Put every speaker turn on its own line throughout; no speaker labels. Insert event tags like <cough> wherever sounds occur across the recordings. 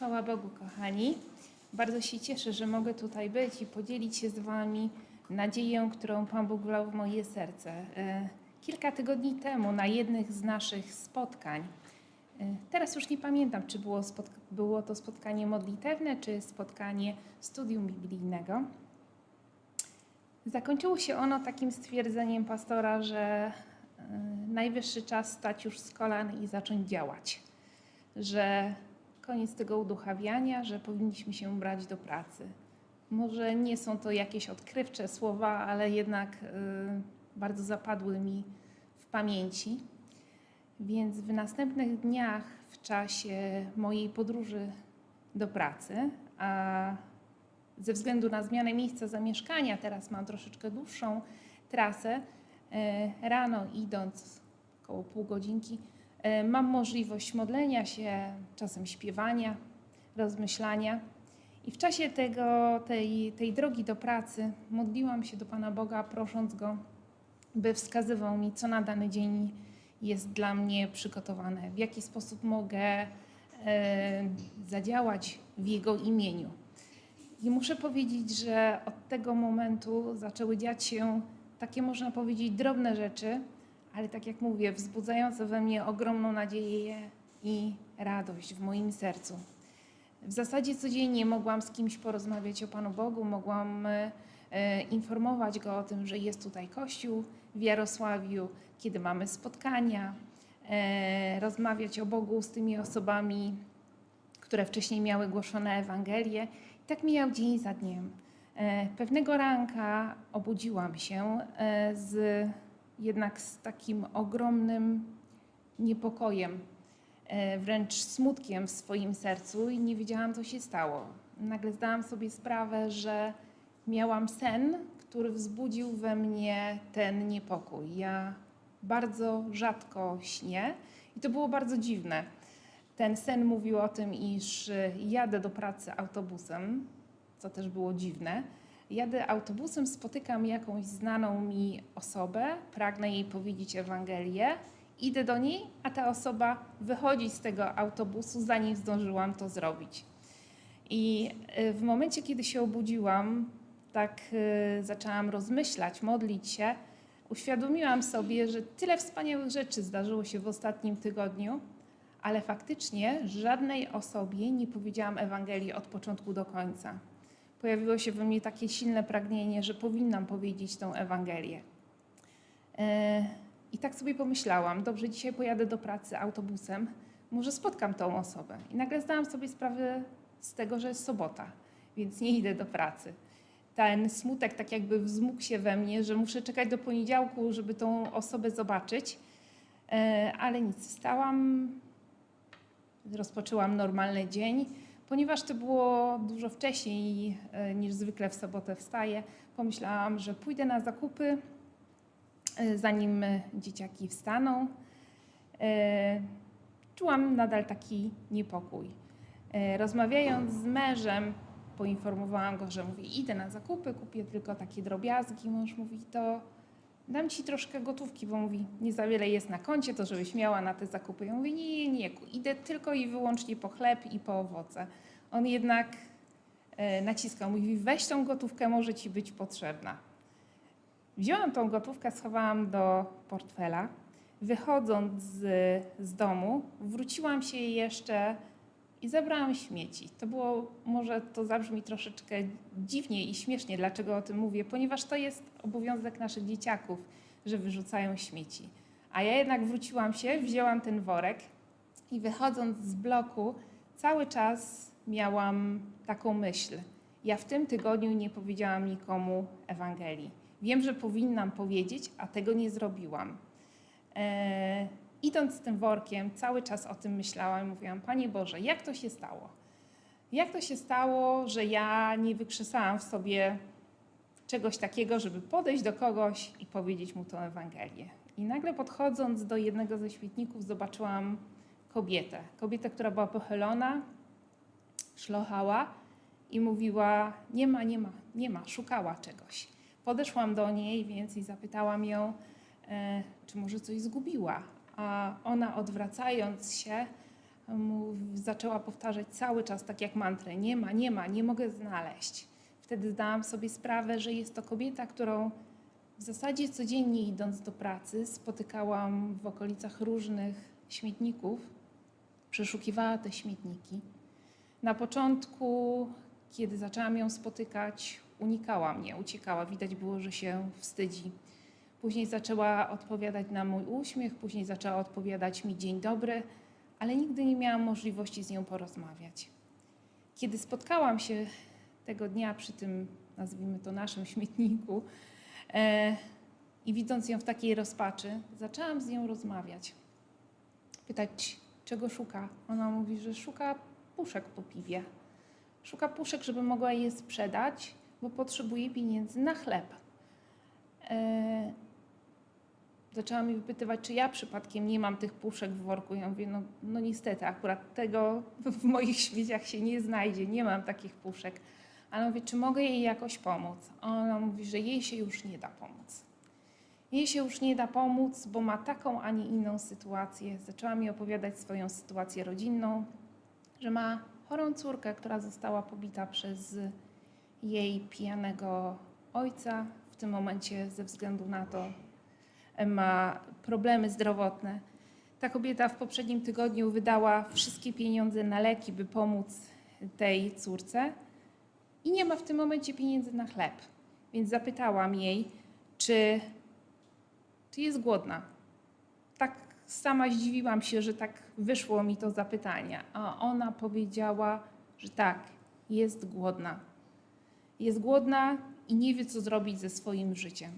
Chwała Bogu, kochani. Bardzo się cieszę, że mogę tutaj być i podzielić się z Wami nadzieją, którą Pan Bóg wlał w moje serce. E, Kilka tygodni temu na jednych z naszych spotkań, e, teraz już nie pamiętam, czy było, było to spotkanie modlitewne, czy spotkanie studium biblijnego, zakończyło się ono takim stwierdzeniem pastora, że e, najwyższy czas stać już z kolan i zacząć działać. Że koniec tego uduchawiania, że powinniśmy się brać do pracy. Może nie są to jakieś odkrywcze słowa, ale jednak y, bardzo zapadły mi w pamięci. Więc w następnych dniach, w czasie mojej podróży do pracy, a ze względu na zmianę miejsca zamieszkania, teraz mam troszeczkę dłuższą trasę, e, rano idąc około pół godzinki, mam możliwość modlenia się, czasem śpiewania, rozmyślania. I w czasie tego, tej, tej drogi do pracy modliłam się do Pana Boga, prosząc Go, by wskazywał mi, co na dany dzień jest dla mnie przygotowane, w jaki sposób mogę e, zadziałać w Jego imieniu. I muszę powiedzieć, że od tego momentu zaczęły dziać się takie, można powiedzieć, drobne rzeczy, ale tak jak mówię, wzbudzające we mnie ogromną nadzieję i radość w moim sercu. W zasadzie codziennie mogłam z kimś porozmawiać o Panu Bogu, mogłam e, informować go o tym, że jest tutaj Kościół w Jarosławiu, kiedy mamy spotkania, e, rozmawiać o Bogu z tymi osobami, które wcześniej miały głoszone Ewangelię. I tak mijał dzień za dniem. E, Pewnego ranka obudziłam się z jednak z takim ogromnym niepokojem, e, wręcz smutkiem w swoim sercu i nie wiedziałam, co się stało. Nagle zdałam sobie sprawę, że miałam sen, który wzbudził we mnie ten niepokój. Ja bardzo rzadko śnię i to było bardzo dziwne. Ten sen mówił o tym, iż y, jadę do pracy autobusem, co też było dziwne. Jadę autobusem, spotykam jakąś znaną mi osobę, pragnę jej powiedzieć Ewangelię, idę do niej, a ta osoba wychodzi z tego autobusu, zanim zdążyłam to zrobić. I y, w momencie, kiedy się obudziłam, tak y, zaczęłam rozmyślać, modlić się, uświadomiłam sobie, że tyle wspaniałych rzeczy zdarzyło się w ostatnim tygodniu, ale faktycznie żadnej osobie nie powiedziałam Ewangelii od początku do końca. Pojawiło się we mnie takie silne pragnienie, że powinnam powiedzieć tą Ewangelię. E, I tak sobie pomyślałam, dobrze, dzisiaj pojadę do pracy autobusem, może spotkam tą osobę. I nagle zdałam sobie sprawę z tego, że jest sobota, więc nie idę do pracy. Ten smutek tak jakby wzmógł się we mnie, że muszę czekać do poniedziałku, żeby tą osobę zobaczyć. E, Ale nic, wstałam, rozpoczęłam normalny dzień. Ponieważ to było dużo wcześniej e, niż zwykle w sobotę wstaję, pomyślałam, że pójdę na zakupy, e, zanim dzieciaki wstaną. E, Czułam nadal taki niepokój. Rozmawiając z mężem, poinformowałam go, że mówię, idę na zakupy, kupię tylko takie drobiazgi. Mąż mówi, to dam ci troszkę gotówki, bo mówi, nie za wiele jest na koncie, to żebyś miała na te zakupy. Ja mówię, nie, nie, nie, idę tylko i wyłącznie po chleb i po owoce. On jednak e, naciskał, mówi, weź tą gotówkę, może ci być potrzebna. Wzięłam tą gotówkę, schowałam do portfela. Wychodząc z, z domu, wróciłam się jeszcze i zabrałam śmieci. To było, może to zabrzmi troszeczkę dziwnie i śmiesznie, dlaczego o tym mówię, ponieważ to jest obowiązek naszych dzieciaków, że wyrzucają śmieci. A ja jednak wróciłam się, wzięłam ten worek i wychodząc z bloku, cały czas miałam taką myśl. Ja w tym tygodniu nie powiedziałam nikomu Ewangelii. Wiem, że powinnam powiedzieć, a tego nie zrobiłam. E, idąc z tym workiem, cały czas o tym myślałam i mówiłam, Panie Boże, jak to się stało? Jak to się stało, że ja nie wykrzesałam w sobie czegoś takiego, żeby podejść do kogoś i powiedzieć mu tę Ewangelię? I nagle podchodząc do jednego ze świetników, zobaczyłam kobietę. Kobietę, która była pochylona, szlochała i mówiła: Nie ma, nie ma, nie ma, szukała czegoś. Podeszłam do niej więc i zapytałam ją, e, czy może coś zgubiła. A ona odwracając się, zaczęła powtarzać cały czas tak jak mantrę: Nie ma, nie ma, nie mogę znaleźć. Wtedy zdałam sobie sprawę, że jest to kobieta, którą w zasadzie codziennie idąc do pracy spotykałam w okolicach różnych śmietników. Przeszukiwała te śmietniki. Na początku, kiedy zaczęłam ją spotykać, unikała mnie, uciekała. Widać było, że się wstydzi. Później zaczęła odpowiadać na mój uśmiech, później zaczęła odpowiadać mi dzień dobry, ale nigdy nie miałam możliwości z nią porozmawiać. Kiedy spotkałam się tego dnia przy tym, nazwijmy to naszym śmietniku, e, i widząc ją w takiej rozpaczy, zaczęłam z nią rozmawiać. Pytać, czego szuka. Ona mówi, że szuka puszek po piwie. Szuka puszek, żeby mogła je sprzedać, bo potrzebuje pieniędzy na chleb. E, zaczęła mi wypytywać, czy ja przypadkiem nie mam tych puszek w worku. Ja mówię, no, no niestety, akurat tego w moich śmieciach się nie znajdzie, nie mam takich puszek. Ale mówię, czy mogę jej jakoś pomóc? Ona mówi, że jej się już nie da pomóc. Jej się już nie da pomóc, bo ma taką, a nie inną sytuację. Zaczęła mi opowiadać swoją sytuację rodzinną, że ma chorą córkę, która została pobita przez jej pijanego ojca. W tym momencie, ze względu na to, ma problemy zdrowotne. Ta kobieta w poprzednim tygodniu wydała wszystkie pieniądze na leki, by pomóc tej córce i nie ma w tym momencie pieniędzy na chleb. Więc zapytałam jej, czy, czy jest głodna. Tak sama zdziwiłam się, że tak wyszło mi to zapytanie. A ona powiedziała, że tak, jest głodna. Jest głodna i nie wie, co zrobić ze swoim życiem.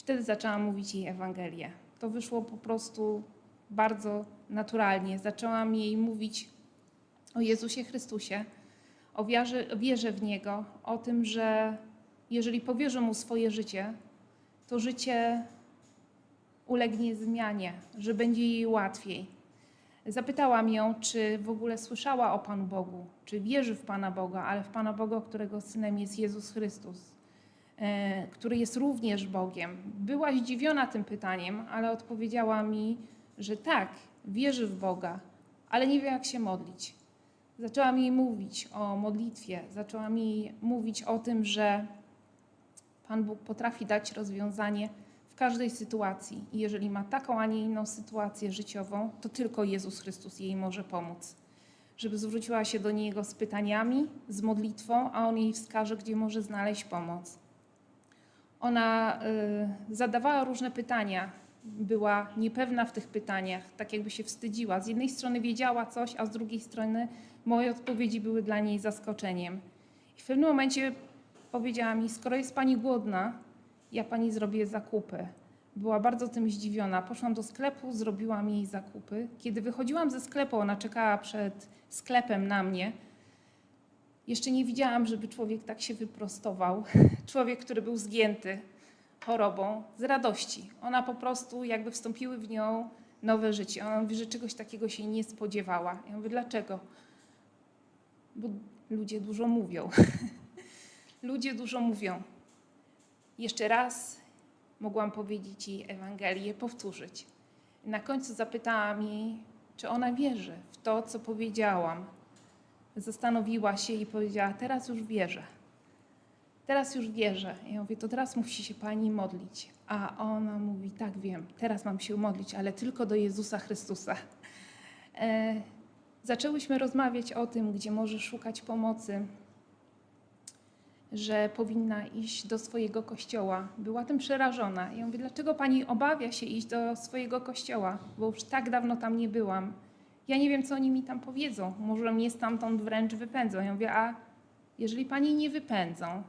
Wtedy zaczęłam mówić jej Ewangelię. To wyszło po prostu bardzo naturalnie. Zaczęłam jej mówić o Jezusie Chrystusie, o wierze, wierze w Niego, o tym, że jeżeli powierzę Mu swoje życie, to życie ulegnie zmianie, że będzie jej łatwiej. Zapytałam ją, czy w ogóle słyszała o Panu Bogu, czy wierzy w Pana Boga, ale w Pana Boga, którego synem jest Jezus Chrystus, który jest również Bogiem. Była zdziwiona tym pytaniem, ale odpowiedziała mi, że tak, wierzy w Boga, ale nie wie, jak się modlić. Zaczęłam jej mówić o modlitwie, zaczęłam jej mówić o tym, że Pan Bóg potrafi dać rozwiązanie w każdej sytuacji. I jeżeli ma taką, a nie inną sytuację życiową, to tylko Jezus Chrystus jej może pomóc. Żeby zwróciła się do Niego z pytaniami, z modlitwą, a On jej wskaże, gdzie może znaleźć pomoc. Ona y, zadawała różne pytania, była niepewna w tych pytaniach, tak jakby się wstydziła. Z jednej strony wiedziała coś, a z drugiej strony moje odpowiedzi były dla niej zaskoczeniem. I w pewnym momencie powiedziała mi: Skoro jest pani głodna, ja pani zrobię zakupy. Była bardzo tym zdziwiona. Poszłam do sklepu, zrobiłam jej zakupy. Kiedy wychodziłam ze sklepu, ona czekała przed sklepem na mnie. Jeszcze nie widziałam, żeby człowiek tak się wyprostował. <laughs> Człowiek, który był zgięty chorobą, z radości. Ona po prostu, jakby wstąpiły w nią nowe życie. Ona mówi, że czegoś takiego się nie spodziewała. Ja mówię, dlaczego? Bo ludzie dużo mówią. <laughs> ludzie dużo mówią. Jeszcze raz mogłam powiedzieć jej Ewangelię, powtórzyć. Na końcu zapytałam jej, czy ona wierzy w to, co powiedziałam. Zastanowiła się i powiedziała: Teraz już wierzę. Teraz już wierzę. Ja mówię: To teraz musi się pani modlić. A ona mówi: Tak, wiem, teraz mam się modlić, ale tylko do Jezusa Chrystusa. E, zaczęłyśmy rozmawiać o tym, gdzie może szukać pomocy że powinna iść do swojego kościoła. Była tym przerażona. Ja mówię, dlaczego pani obawia się iść do swojego kościoła? Bo już tak dawno tam nie byłam. Ja nie wiem, co oni mi tam powiedzą. Może mnie stamtąd wręcz wypędzą. Ja mówię, a jeżeli pani nie wypędzą,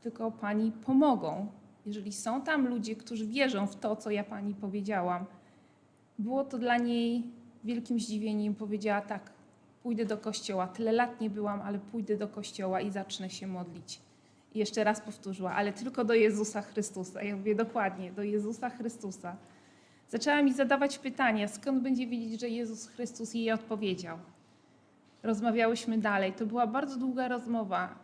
tylko pani pomogą, jeżeli są tam ludzie, którzy wierzą w to, co ja pani powiedziałam, było to dla niej wielkim zdziwieniem. Powiedziała tak, pójdę do kościoła. Tyle lat nie byłam, ale pójdę do kościoła i zacznę się modlić. I jeszcze raz powtórzyła, ale tylko do Jezusa Chrystusa. Ja mówię dokładnie, do Jezusa Chrystusa. Zaczęła mi zadawać pytania, skąd będzie wiedzieć, że Jezus Chrystus jej odpowiedział. Rozmawiałyśmy dalej. To była bardzo długa rozmowa.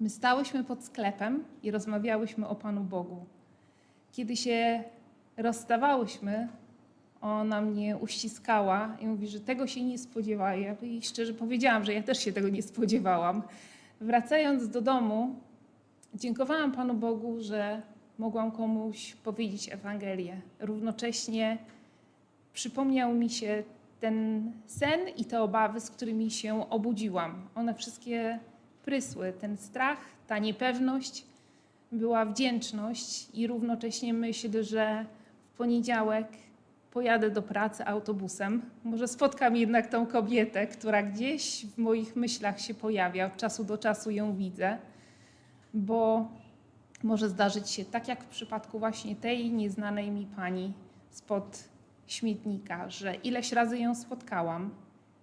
My stałyśmy pod sklepem i rozmawiałyśmy o Panu Bogu. Kiedy się rozstawałyśmy, Ona mnie uściskała i mówi, że tego się nie spodziewała. Ja jej szczerze powiedziałam, że ja też się tego nie spodziewałam. Wracając do domu, dziękowałam Panu Bogu, że mogłam komuś powiedzieć Ewangelię. Równocześnie przypomniał mi się ten sen i te obawy, z którymi się obudziłam. One wszystkie prysły. Ten strach, ta niepewność, była wdzięczność i równocześnie myśl, że w poniedziałek pojadę do pracy autobusem. Może spotkam jednak tą kobietę, która gdzieś w moich myślach się pojawia. Od czasu do czasu ją widzę, bo może zdarzyć się tak jak w przypadku właśnie tej nieznanej mi pani spod śmietnika, że ileś razy ją spotkałam,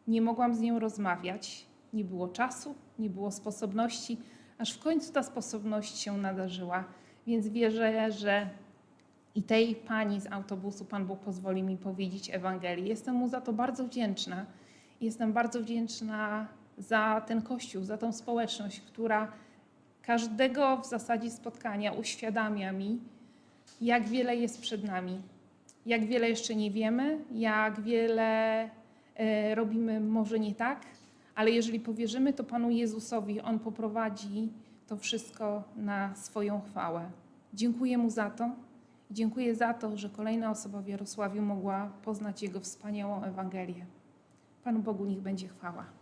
nie mogłam z nią rozmawiać, nie było czasu, nie było sposobności, aż w końcu ta sposobność się nadarzyła. Więc wierzę, że i tej pani z autobusu Pan Bóg pozwoli mi powiedzieć Ewangelię. Jestem mu za to bardzo wdzięczna. Jestem bardzo wdzięczna za ten kościół, za tą społeczność, która każdego w zasadzie spotkania uświadamia mi, jak wiele jest przed nami, jak wiele jeszcze nie wiemy, jak wiele e, robimy może nie tak, ale jeżeli powierzymy to Panu Jezusowi, On poprowadzi to wszystko na swoją chwałę. Dziękuję Mu za to. Dziękuję za to, że kolejna osoba w Jarosławiu mogła poznać Jego wspaniałą Ewangelię. Panu Bogu niech będzie chwała.